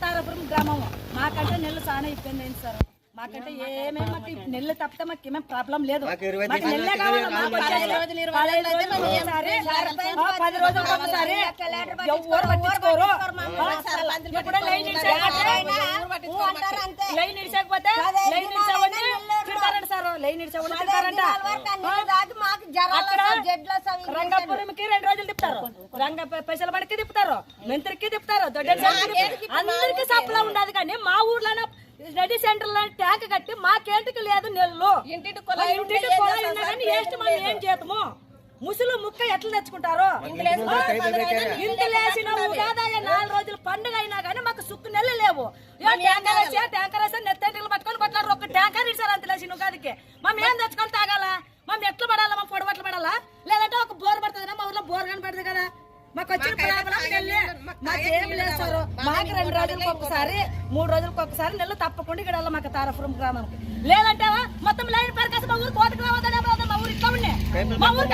తారాపురం గ్రామం మాకంటే నెల్లు చాలా ఇబ్బంది అయింది సార్. మాకంటే ఏమేమి మాకు నెల్లు తప్పితే మాకు ఏమేం ప్రాబ్లం లేదు. మాకు నెల్లే కావాలి మాకు. పది రోజులకు ఒకసారి ఎవరు పట్టించుకోరు ఆ, ఎప్పుడో లైన్ లైన్ ఇడిచకపోతే లైన్ ఇడిచావని తిడతారంట సార్. లైన్ ఇడిచావని తిడతారంట. అక్కడ రంగపురంకి రెండు రోజులు తిప్పుతారు. రంగ పెసల బడికి తిప్పుతారు. మెంతరికి తిప్పుతారు. దొడ్డ అందరికి సప్లా ఉండదు కానీ మా ఊర్లోనే రెడీ సెంటర్లో ట్యాంక్ కట్టి మాకేంటికి లేదు నెల్లు? ఇంటికి కొలాయి ఉన్నా కానీ వేస్ట్ మనం ఏం చేతము ముసులు ముక్క ఎట్లా తెచ్చుకుంటారు? ఇంత లేచిన ఉగాదాయ నాలుగు రోజులు పండుగ అయినా కానీ మాకు సుక్కు నెలలు లేవు. ట్యాంకర్ వేసి ట్యాంకర్ వేసి నెత్తెంటిలు పట్టుకొని కొట్లాడు ఒక ట్యాంకర్ ఇచ్చారు అంత లేచిన ఉగాదికి. మేము ఏం తెచ్చుకొని తాగాల? మేము ఎట్లా పడాలా మా పొడవట్లు పడాలా? లేదంటే ఒక బోర్ పడుతుంది మా ఊర్లో బోర్ కనపడుతుంది కదా. మాకు వచ్చిన మాకు ఏం లేదు సార్. మాకు రెండు రోజులకు ఒకసారి మూడు రోజులకు ఒకసారి నెలలు తప్పకుండా ఇక్కడ మాకు తారాపురం గ్రామానికి. లేదంటే మొత్తం లైన్ పరికాసి మా ఊరు కోటకు రావద్దనే మా ఊరు ఇక్కడ ఉండే. మా ఊరు